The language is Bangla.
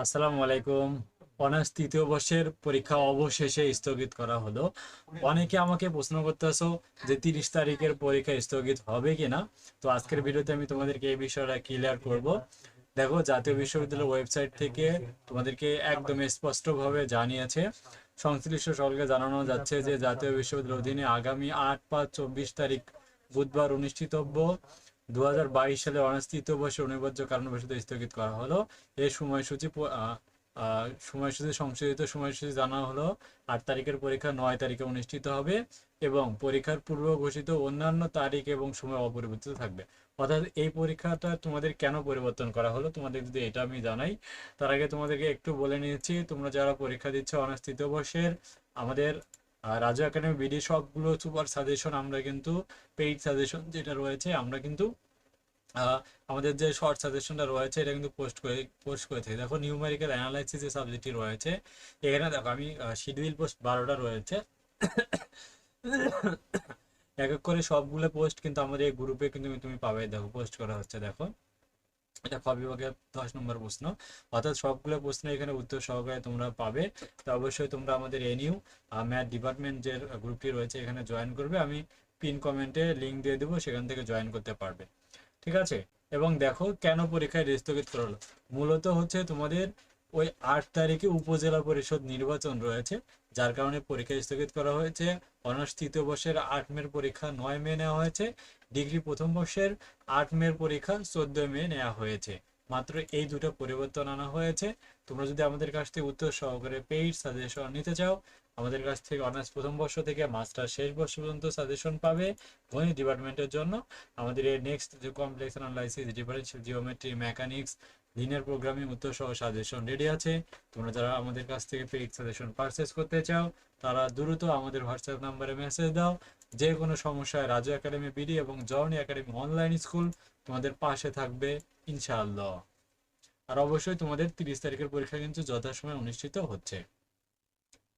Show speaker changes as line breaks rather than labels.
আসসালামু আলাইকুম। অনার্স তৃতীয় বর্ষের পরীক্ষা অবশেষে স্থগিত করা হলো। অনেকে আমাকে প্রশ্ন করতেছো যে তিরিশ তারিখের পরীক্ষা স্থগিত হবে কিনা? তো আজকের ভিডিওতে আমি তোমাদেরকে এই বিষয়টা ক্লিয়ার করব। দেখো, জাতীয় ওয়েবসাইট থেকে তোমাদেরকে একদম স্পষ্টভাবে জানিয়েছে। সংশ্লিষ্ট সকলকে জানানো যাচ্ছে যে জাতীয় বিশ্ববিদ্যালয়ের অধীনে আগামী আট পাঁচ চব্বিশ তারিখ বুধবার অনুষ্ঠিতব্য। দু হাজার বাইশ সালে অনার্স তৃতীয় অনিবার্য কারণবশত স্থগিত করা হলো। এই সময়সূচি সময়সূচি সংশোধিত সময়সূচি জানা হলো। আট তারিখের পরীক্ষা নয় তারিখে অনুষ্ঠিত হবে এবং পরীক্ষার পূর্ব ঘোষিত অন্যান্য তারিখ এবং সময় অপরিবর্তিত থাকবে। অর্থাৎ এই পরীক্ষাটা তোমাদের কেন পরিবর্তন করা হলো, তোমাদের যদি এটা আমি জানাই, তার আগে তোমাদেরকে একটু বলে নিয়েছি, তোমরা যারা পরীক্ষা দিচ্ছ অনার্স বর্ষের আমাদের রাজু একাডেমি বিডি সবগুলো সুপার সাজেশন আমরা কিন্তু পেইড সাজেশন যেটা রয়েছে, আমরা কিন্তু আমাদের যে শর্ট সাজেশনটা রয়েছে, এটা কিন্তু পোস্ট করে পোস্ট করে থাকি দেখো নিউমেরিক্যাল অ্যানালাইসিস যে সাবজেক্টটি রয়েছে। এখানে দেখো, আমি শিডিউল পোস্ট বারোটা রয়েছে। এক এক করে সবগুলো পোস্ট কিন্তু আমাদের এই গ্রুপে কিন্তু তুমি পাবে, দেখো পোস্ট করা হচ্ছে, দেখো। এটা খ বিভাগে দশ নম্বর প্রশ্ন। অর্থাৎ সবগুলো প্রশ্ন এখানে উত্তর সহকারে তোমরা পাবে। তো অবশ্যই তোমরা আমাদের এনইউ ম্যাথ ডিপার্টমেন্ট যে গ্রুপটি রয়েছে এখানে জয়েন করবে। আমি পিন কমেন্টে লিঙ্ক দিয়ে দেবো, সেখান থেকে জয়েন করতে পারবে। ঠিক আছে? এবং দেখো কেন পরীক্ষায় স্থগিত করল? মূলত হচ্ছে তোমাদের ওই আট তারিখে উপজেলা পরিষদ নির্বাচন রয়েছে, যার কারণে পরীক্ষা স্থগিত করা হয়েছে। অনার্স তৃতীয় বর্ষের আট মের পরীক্ষা নয় মে নেওয়া হয়েছে। ডিগ্রি প্রথম বর্ষের আট মের পরীক্ষা চোদ্দ মে নেওয়া হয়েছে। মাত্র এই দুটো পরিবর্তন আনা হয়েছে। তোমরা যদি আমাদের কাছ থেকে উত্তর সহকারে পেইড সাজেশন নিতে চাও, আমাদের কাছ থেকে অনার্স প্রথম বর্ষ থেকে মাস্টার শেষ বর্ষ পর্যন্ত সাজেশন পাবে গণিত ডিপার্টমেন্টের জন্য। আমাদের নেক্সট যে complex analysis differential geometry mechanics linear programming উত্তর সহ সাজেশন রেডি আছে। তোমরা যারা আমাদের কাছ থেকে পেইড সাজেশন পারচেস করতে চাও, তারা দ্রুত আমাদের হোয়াটসঅ্যাপ নাম্বারে মেসেজ দাও। যে কোনো সমস্যায় রাজু একাডেমি বিডি এবং জর্নি একাডেমি অনলাইন স্কুল তোমাদের পাশে থাকবে, ইনশাআল্লাহ। আর অবশ্যই তোমাদের তিরিশ তারিখের পরীক্ষা কিন্তু যথাসময়ে অনুষ্ঠিত হচ্ছে।